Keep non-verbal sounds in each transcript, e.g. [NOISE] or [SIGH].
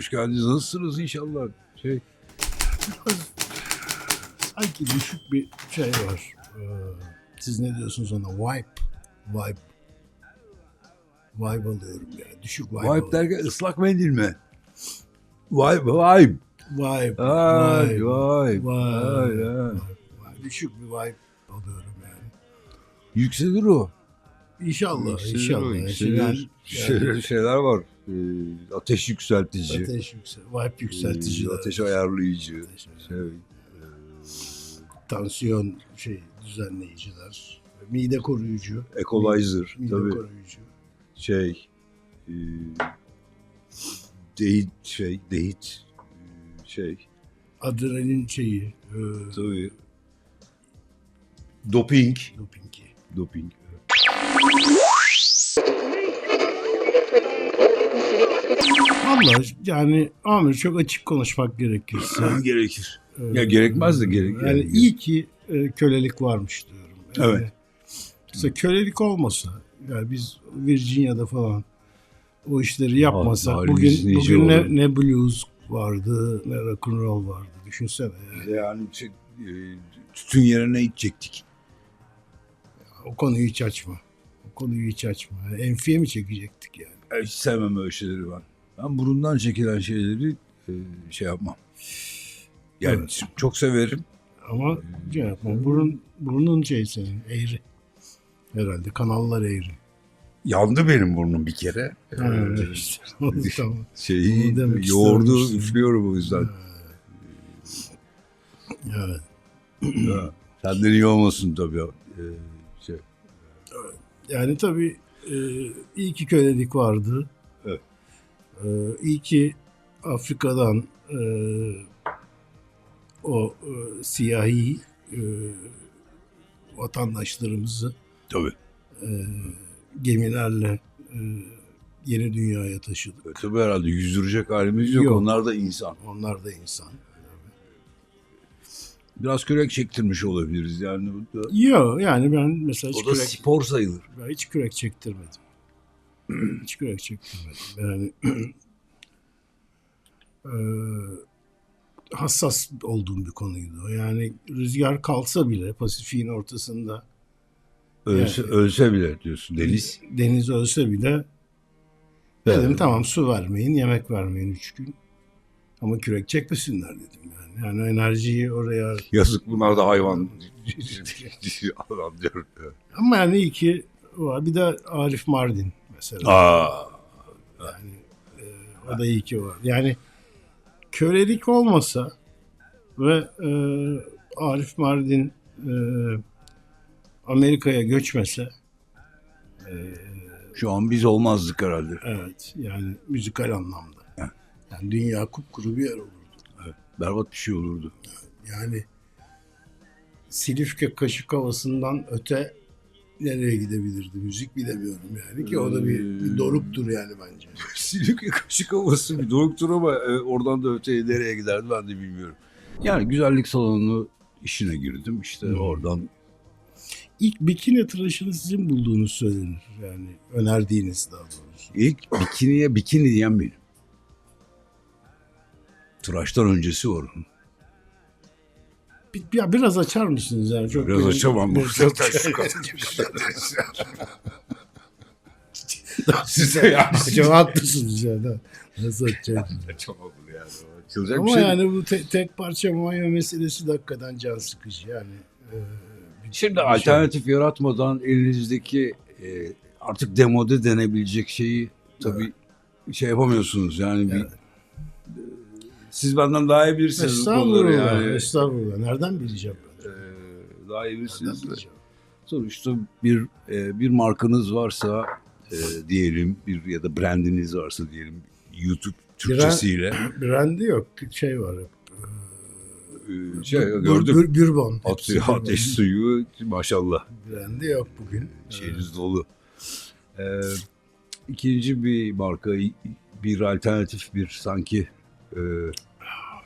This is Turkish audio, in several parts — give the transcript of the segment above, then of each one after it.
Hoş geldiniz. Nasılsınız inşallah? Şey, Biraz sanki düşük bir şey var. Ee, siz ne diyorsunuz ona? Vibe. Vibe. Vibe alıyorum yani. Düşük vibe. vibe alıyorum. derken ıslak mendil mi? Vibe, vibe. Vibe. Ay, vibe. vibe. Vibe. Düşük bir vibe alıyorum yani. Yükselir o. İnşallah. Yükselir inşallah. o. Yükselir. yani Şeyler, şeyler var. Ee, ateş yükseltici. ateş yüksel, vibe yükseltici. ee, ateş ayarlayıcı. Ateş Şey, Tansiyon şey düzenleyiciler. Mide koruyucu. equalizer. Mide Tabii. koruyucu. Şey. E, dehit şey. Dehit. e, şey. Adrenalin şeyi. E, Tabii. Doping. dopingi. Doping. Valla yani Amir çok açık konuşmak gerekirse. [LAUGHS] Gerekir. e, Ya gerekmez de gerek- Yani iyi ki e, kölelik varmış diyorum. Yani, Evet. Mesela kölelik olmasa yani biz Virginia'da falan o işleri yapmasak halimiz bugün bugün olur. ne, ne blues vardı ne rock and roll vardı düşünsene. Yani. Yani şey, tütün yerine içecektik. O konuyu hiç açma. O konuyu hiç açma. Enfiye mi çekecektik yani? Hiç sevmem öyle şeyleri ben. Ben burundan çekilen şeyleri e, şey yapmam. Yani Evet. çok severim. Ama şey yapma. Burun, burnun şey senin eğri. Herhalde kanallar eğri. Yandı benim burnum bir kere. Ha, Ee, işte. [LAUGHS] tamam. şeyi Onu demek yoğurdu istemiştim. üflüyorum o yüzden. Evet. Ha, Senden iyi olmasın tabii. Ee, şey. Yani tabii e, iyi ki kölelik vardı. Evet. E, iyi ki Afrika'dan e, o e, siyahi e, vatandaşlarımızı Tabii. e, gemilerle e, yeni dünyaya taşıdık. E, tabii herhalde yüzdürecek halimiz yok. Yok. Onlar da insan. Onlar da insan. Biraz kürek çektirmiş olabiliriz yani. Yok yani ben mesela hiç O da kürek, spor sayılır. ben hiç kürek çektirmedim. [CLEARS THROAT] hiç kürek çektirmedim. Yani eee, [CLEARS THROAT] hassas olduğum bir konuydu. Yani rüzgar kalsa bile Pasifik'in ortasında Ölse, Yani- ölse bile diyorsun deniz. deniz ölse bile Evet. dedim tamam su vermeyin, yemek vermeyin üç gün. Ama kürek çekmesinler dedim yani. Yani enerjiyi oraya [LAUGHS] Yazık bunlar da hayvan. [LAUGHS] [LAUGHS] Adam diyor. ama yani iyi ki var. Bir de Arif Mardin mesela. Aa, Yani e, o da iyi ki var. Yani kölelik olmasa ve e, Arif Mardin e, Amerika'ya göçmese e, şu an biz olmazdık herhalde. evet yani müzikal anlamda. Yani dünya kupkuru bir yer olurdu. Berbat bir şey olurdu. Yani Silifke kaşık havasından öte nereye gidebilirdi müzik bilemiyorum yani ki o da bir, bir doruktur yani bence. [LAUGHS] Silivri kaşık havası bir doruktur ama e, oradan da öteye nereye giderdi ben de bilmiyorum. Yani güzellik salonu işine girdim. İşte Hmm. oradan İlk bikini tıraşını sizin bulduğunuz söylenir. Yani önerdiğiniz daha doğrusu. ilk bikiniye bikini diyen benim. Tıraştan öncesi onun. Bir, ya biraz açar mısınız yani? Çok Biraz açamam. benim- Bu [LAUGHS] Size yani. Çok haklısınız yani. Nasıl açacaksınız? [LAUGHS] Açamam bunu yani. Açılacak bir Ama şey. yani bu te- tek parça mayo meselesi de hakikaten can sıkıcı yani. Ee, bir- Şimdi bir şey- alternatif yaratmadan elinizdeki e, artık demode denebilecek şeyi tabii şey yapamıyorsunuz yani bir Evet. Siz benden daha iyi bilirsiniz bu konuları Estağfurullah, yani. estağfurullah. Nereden bileceğim ben? E, daha iyi Nereden bilirsiniz. de. bileceğim? Sonuçta bir e, bir markanız varsa e, diyelim bir ya da brandiniz varsa diyelim YouTube Türkçesiyle Brandi yok. Şey var hep. e, şey gördüm. bur- Bourbon. Atı, Hepsi ateş suyu maşallah. Brandi yok bugün. [LAUGHS] Şeyiniz dolu. Ee, ikinci bir marka, bir alternatif bir sanki e,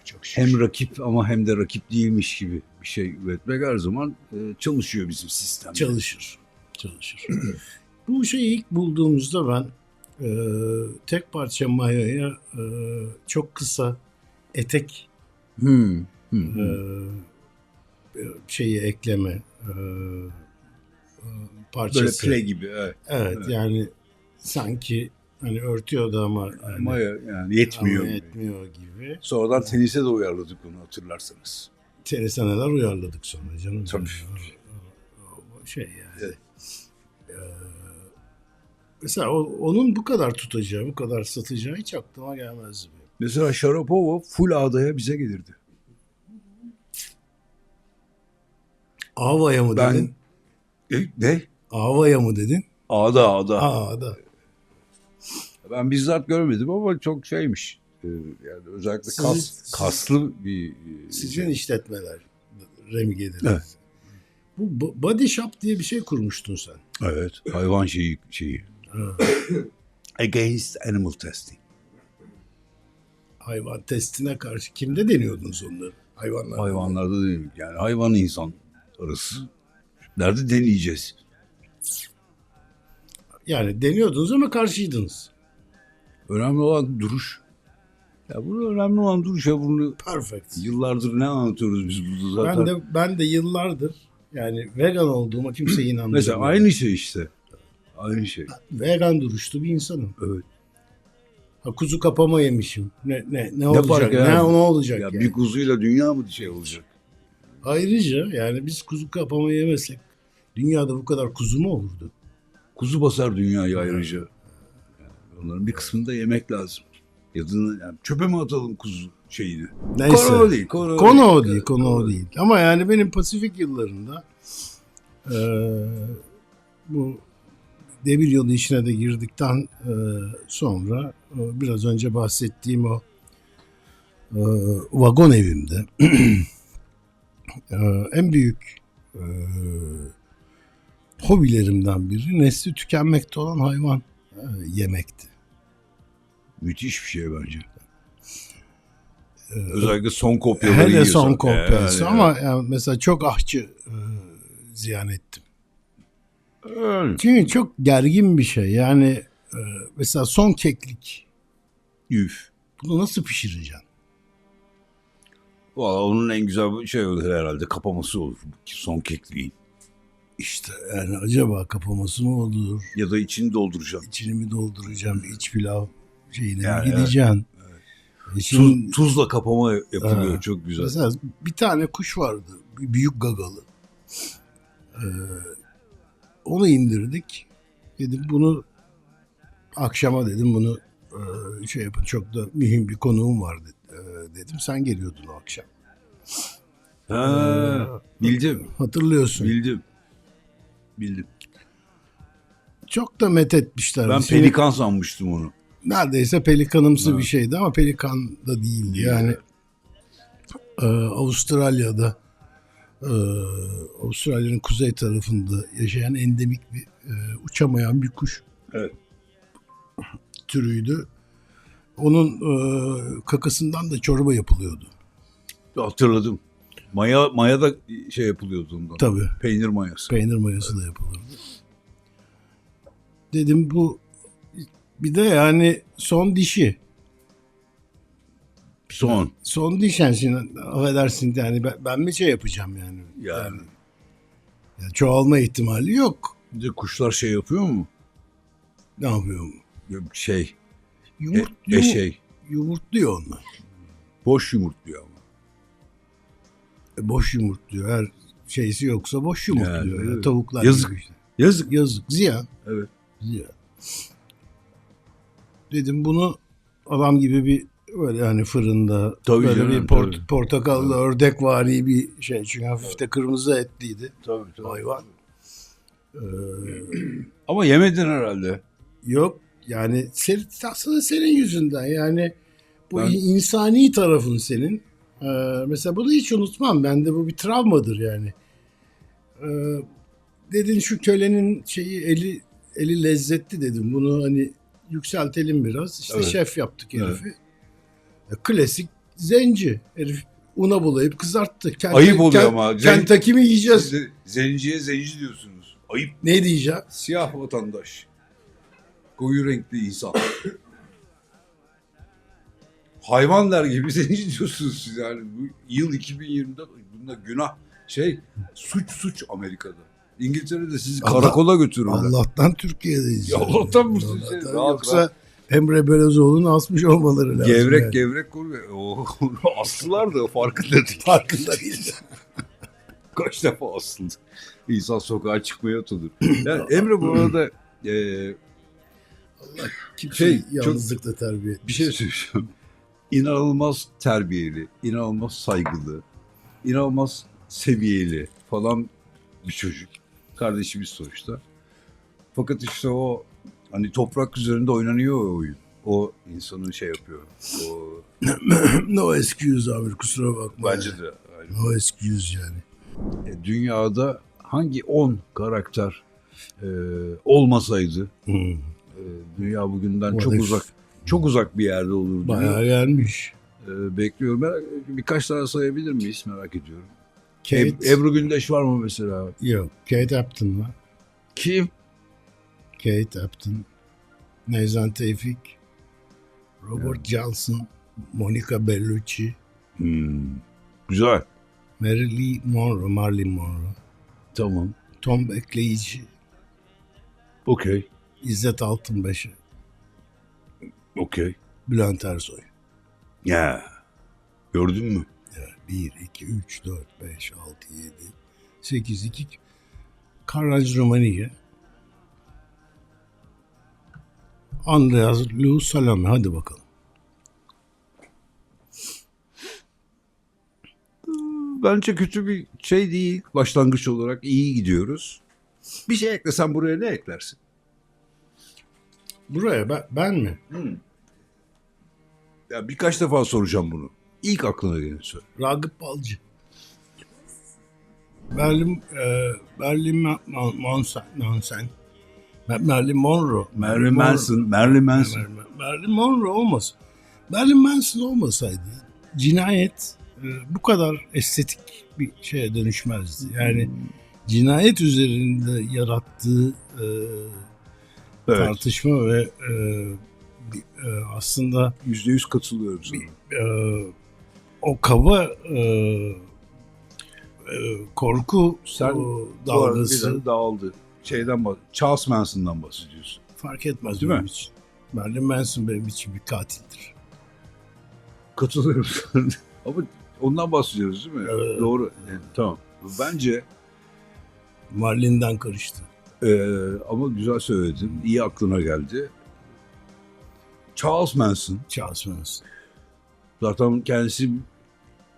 Çok şükür. hem rakip ama hem de rakip değilmiş gibi bir şey üretmek her zaman e, çalışıyor bizim sistemde. Çalışır. Çalışır. [CLEARS THROAT] Bu şeyi ilk bulduğumuzda ben e, tek parça mayoya e, çok kısa etek Hmm. Hı, e, şeyi ekleme e, e, Böyle parçası. play gibi. Evet. Evet, Evet. yani sanki hani örtüyordu ama yani, Maya yani yetmiyor. ama yetmiyor gibi. Sonradan tenise de uyarladık onu hatırlarsanız. Teresa neler uyarladık sonra canım. Tabii. O- o Şey yani. Evet. Ee, mesela o- onun bu kadar tutacağı, bu kadar satacağı hiç aklıma gelmezdi. Mesela Sharapova full ağdaya bize gelirdi. Ava'ya mı Ben- dedin? E, ne? Ava'ya mı dedin? Ağda ağda. Aa da. Ben bizzat görmedim ama çok şeymiş. Ee, Yani özellikle Sizin- kas, kaslı bir e, Sizin şey. işletmeler Remi gelir. Evet. Bu bo- body shop diye bir şey kurmuştun sen. Evet. Hayvan şeyi şeyi. [CLEARS THROAT] Against animal testing. Hayvan testine karşı kimde deniyordunuz onları? Hayvanlar. Hayvanlarda değil. Yani hayvan insan arası. Nerede deneyeceğiz? Yani deniyordunuz ama karşıydınız. Önemli olan duruş. Ya burada önemli olan duruş ya bunu Perfect. yıllardır ne anlatıyoruz biz burada zaten. Ben de ben de yıllardır yani vegan olduğuma kimseyi inanmıyorum. Mesela aynı şey işte. Aynı şey. vegan duruşlu bir insanım. Evet. Ha, kuzu kapama yemişim. Ne ne ne olacak? Ne, eder? ne olacak Ya yani? bir kuzuyla dünya mı şey olacak? Ayrıca yani biz kuzu kapama yemesek dünyada bu kadar kuzu mu olurdu? Kuzu basar dünyayı ayrıca. Yani onların bir kısmını da yemek lazım. Ya da yani çöpe mi atalım kuzu şeyini? Neyse. Konu o değil. Konu, Konu değil. o değil, konu o değil. Ama yani benim Pasifik yıllarında eee, bu demir yolu işine de girdikten eee, sonra e, biraz önce bahsettiğim o eee, vagon evimde eee, [CLEARS THROAT] en büyük eee, hobilerimden biri nesli tükenmekte olan hayvan eee, yemekti. Müthiş bir şey bence. Özellikle son kopyaları Hele yiyorsan. son kopyası Yani, ama yani mesela çok ahçı eee, ziyan ettim. Öyle. Çünkü çok gergin bir şey. Yani e, mesela son keklik. Üf. Bunu nasıl pişireceksin? Valla onun en güzel şey olur herhalde. Kapaması olur. Son kekliğin. İşte yani acaba kapaması mı olur? Ya da içini dolduracaksın. İçini mi dolduracağım? İç pilav şeyine Yani, gideceksin? E Tuz, şimdi tuzla kapama yapılıyor. Ha. Çok güzel. mesela bir tane kuş vardı. Büyük gagalı. Ee, onu indirdik. Dedim bunu akşama dedim bunu e, şey yapın çok da mühim bir konuğum var e, dedim. Sen geliyordun o akşam. Ha, bildim. Hatırlıyorsun. Bildim. Bildim. Çok da met etmişler. Ben Seni- pelikan sanmıştım onu. Neredeyse pelikanımsı Ha. bir şeydi ama pelikan da değildi. Değil, Yani evet. e, Avustralya'da e, Avustralya'nın kuzey tarafında yaşayan endemik bir e, uçamayan bir kuş Evet. türüydü. Onun e, kakasından da çorba yapılıyordu. Hatırladım. Maya maya da şey yapılıyordu ondan. Tabii. Peynir mayası. Peynir mayası da yapılırdı. Dedim bu bir de yani son dişi. Son. Son diş yani şimdi affedersin yani ben, ben mi şey yapacağım yani? Yani. Ya çoğalma ihtimali yok. Bir de kuşlar şey yapıyor mu? Ne yapıyorum? Şey. E, Yumurt, e yumurt- şey. yumurtluyor onlar. Boş yumurtluyor ama. E, boş yumurtluyor. Her şeysi yoksa boş yumurtluyor. Yani, Ya, evet. tavuklar Yazık. işte. Yazık. Yazık. Ziyan. Evet. Ziyan. Dedim bunu adam gibi bir böyle hani fırında Tabii böyle canım, bir port, tabii. portakallı ördek vari bir şey. Çünkü hafif de kırmızı etliydi Tabii tabii. hayvan. Ee, Ama yemedin herhalde. Yok yani sen, aslında senin yüzünden yani bu Ben- insani tarafın senin. Ee, mesela bunu hiç unutmam. Bende bu bir travmadır yani. Ee, dedin şu kölenin şeyi eli eli lezzetli dedim. Bunu hani yükseltelim biraz. İşte Evet. şef yaptık herifi. Ya, klasik zenci. Herif una bulayıp kızarttı. Kent, Ayıp oluyor Kent- ama. Kentucky mi yiyeceğiz? Siz zenciye zenci diyorsunuz. Ayıp. Ne diyeceğim? Siyah vatandaş. Koyu renkli insan. Hayvanlar gibi [LAUGHS] seni diyorsunuz siz yani. Bu yıl 2020'de bunda günah şey suç suç Amerika'da. İngiltere'de sizi Allah- karakola götürürler. Allah'tan Türkiye'deyiz. Ya yani. Allah'tan mı? Allah'tan. Rahat, Yoksa rahat. Emre Belözoğlu'nu asmış olmaları lazım. Gevrek yani. gevrek koruyor. O [LAUGHS] astılar da farkında değil. Farkında değil. [LAUGHS] Kaç defa asıldı. İnsan sokağa çıkmaya utanır. Yani Emre bu arada e, Kimseyi Şey, çok- yalnızlıkla terbiye etmiş. bir şey söyleyeceğim. İnanılmaz terbiyeli, inanılmaz saygılı, inanılmaz seviyeli falan bir çocuk. Kardeşimiz sonuçta. Fakat işte o hani toprak üzerinde oynanıyor o oyun. O insanın şey yapıyor. O [CLEARS THROAT] no excuse abi kusura bakma. bence de. aynı. No excuse yani. E, dünyada hangi 10 karakter e, olmasaydı Hmm. e, dünya bugünden What çok uzak çok uzak bir yerde olurdu. Bayağı gelmiş. E, bekliyorum. Ben, birkaç tane sayabilir miyiz merak ediyorum. Kate, Eb- Ebru Gündeş var mı mesela? yok. Kate Upton var. Kim? Kate Upton. Nezan Tevfik. Robert Johnson. Monica Bellucci. Hmm, Güzel. Marilyn Monroe. Marilyn Monroe. Tamam. Tom Bekleyici. Okey. İzzet Altınbaşı. Okey. Bülent Ersoy. Ya. Gördün mü? 1, 2, 3, 4, 5, 6, 7, 8, 2. Karaj Romaniye. Andreas Lu Salame. Hadi bakalım. Bence kötü bir şey değil. Başlangıç olarak iyi gidiyoruz. Bir şey eklesen buraya ne eklersin? Buraya ben, ben mi? Ya birkaç defa soracağım bunu. İlk aklına geleni söyle. Ragıp Balcı. Berlin, e, Berlin Monsen, Monsen. Ma- Marilyn Monroe. Marilyn Manson, Marilyn Manson. Marilyn, Monroe olmaz. Marilyn Manson olmasaydı cinayet e, bu kadar estetik bir şeye dönüşmezdi. Yani cinayet üzerinde yarattığı e, Evet. tartışma ve e, bir- e, aslında Yüzde yüz katılıyorum sana. e, o kaba e, e, korku Sen o Bu arada dalgası dağıldı. Şeyden bahs Charles Manson'dan bahsediyorsun. fark etmez Değil benim mi? için. Marilyn Manson benim için bir katildir. Katılıyorum. [LAUGHS] Ama ondan bahsediyoruz değil mi? Evet. Doğru. Evet, tamam. Bence Marilyn'den karıştı. Ee, ama güzel söyledin. İyi aklına geldi. Charles Manson Charles Manson. zaten kendisi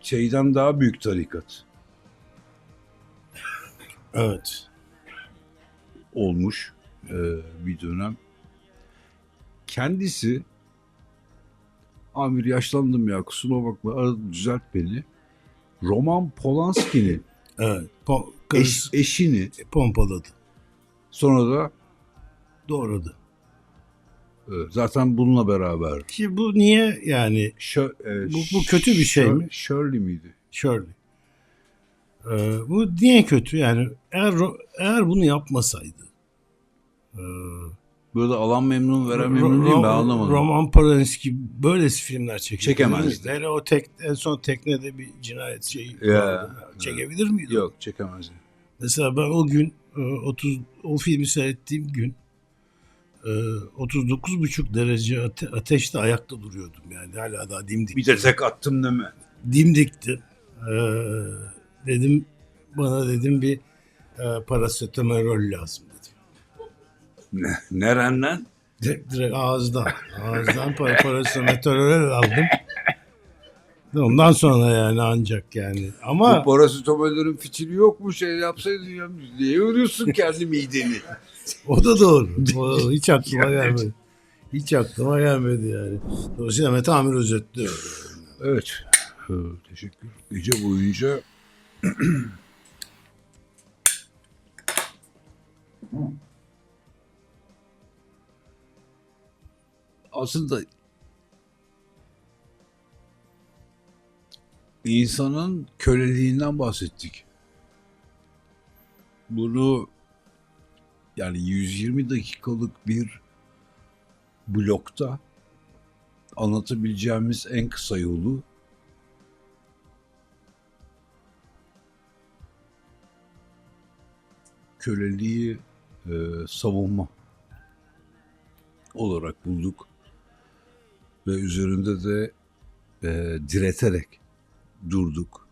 şeyden daha büyük tarikat Evet. olmuş ee, bir dönem. Kendisi Amir yaşlandım ya kusura bakma arada düzelt beni. Roman Polanski'nin [LAUGHS] Evet. Po- eş, eşini pompaladı. sonra da Doğradı. E, zaten bununla beraber Ki bu niye yani Şö- e, Bu- bu kötü bir şey mi? Shirley miydi? Shirley. Ee, bu niye kötü? Yani eğer eğer bunu yapmasaydı ee, Böyle alan memnun veren memnun değil ben anlamadım. Roman Polanski böylesi filmler çekebilir Çekemezdi. Hele o tek, en son teknede bir cinayet şeyi Ya, vardı. Çekebilir miydi? Yok çekemez. Mesela ben o gün e, 30 o filmi seyrettiğim gün e, 39,5 derece ate- ateşte ayakta duruyordum yani hala daha dimdik. Bir de tek attım deme. Dimdikti. E, dedim bana dedim bir e, parasetamol lazım dedim. Ne, nereden? Direkt, direkt ağızdan. Ağızdan para, parasetamol aldım. Ondan sonra yani ancak yani. Ama Bu parasetamollerin fitili yok mu şey yapsaydın ya. Niye yoruyorsun kendi mideni? [LAUGHS] O da doğru. O, hiç aklıma [LAUGHS] gelmedi. Hiç aklıma gelmedi yani. Dolayısıyla Mete Amir özetliyor. Evet. Teşekkür. Gece boyunca [CLEARS THROAT] aslında insanın köleliğinden bahsettik. Bunu yani 120 dakikalık bir blokta anlatabileceğimiz en kısa yolu köleliği e, savunma olarak bulduk ve üzerinde de e, direterek durduk.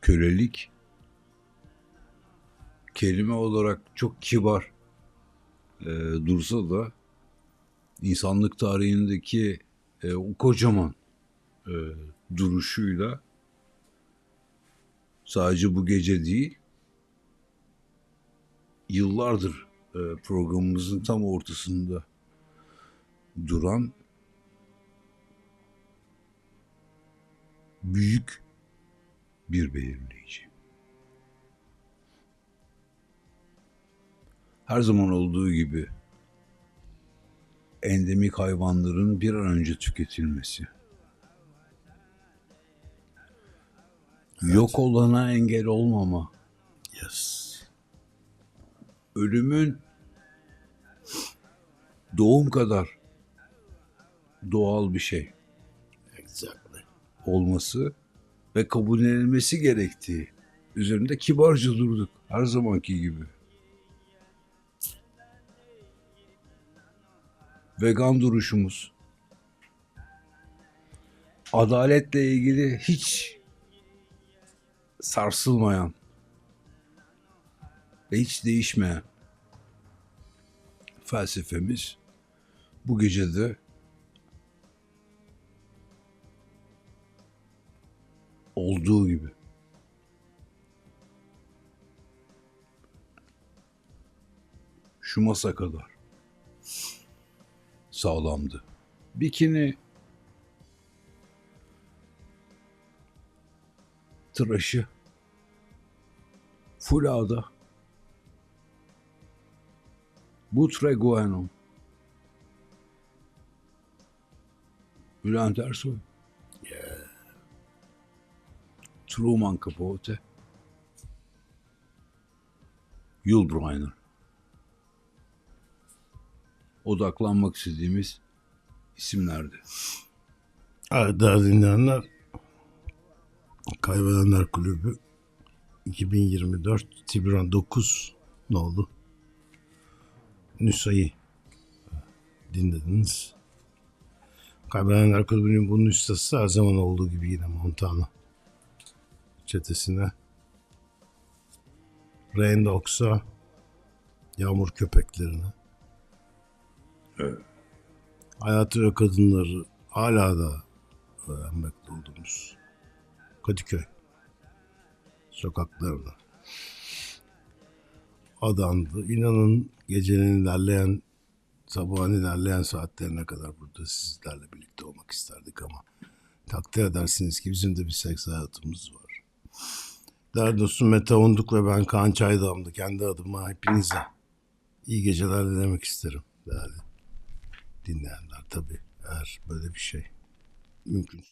Kölelik kelime olarak çok kibar e, dursa da insanlık tarihindeki e, o kocaman e, duruşuyla sadece bu gece değil yıllardır programımızın tam ortasında duran büyük bir belirleyici. Her zaman olduğu gibi endemik hayvanların bir an önce tüketilmesi. Yok olana engel olmama. Yes. Ölümün doğum kadar doğal bir şey Exactly. olması ve kabullenilmesi gerektiği üzerinde kibarca durduk her zamanki gibi. Vegan duruşumuz adaletle ilgili hiç sarsılmayan ve hiç değişmeyen felsefemiz bu gecede olduğu gibi şu masa kadar sağlamdı. Bikini tıraşı full ağda Butregueno Bülent Ersoy. Truman Capote. Yul Brynner odaklanmak istediğimiz isimlerdi. Değerli dinleyenler Kaybedenler Kulübü 2024 Tiburon 9 ne oldu? Nüsa'yı dinlediniz. Kaybedenler Kulübü'nün bunun ustası her zaman olduğu gibi yine Montana çetesine. Rain Dogs'a Yağmur Köpeklerine. Hayatı ve kadınları hala da öğrenmekte olduğumuz Kadıköy sokaklarına adandı. İnanın gecenin ilerleyen sabahın ilerleyen saatlerine kadar burada sizlerle birlikte olmak isterdik ama takdir edersiniz ki bizim de bir seks hayatımız var. Değerli dostum Mete Onduk ve ben Kaan Çaydağım'da kendi adıma hepinize iyi geceler dilemek isterim değerli dinleyenler tabii eğer böyle bir şey mümkün.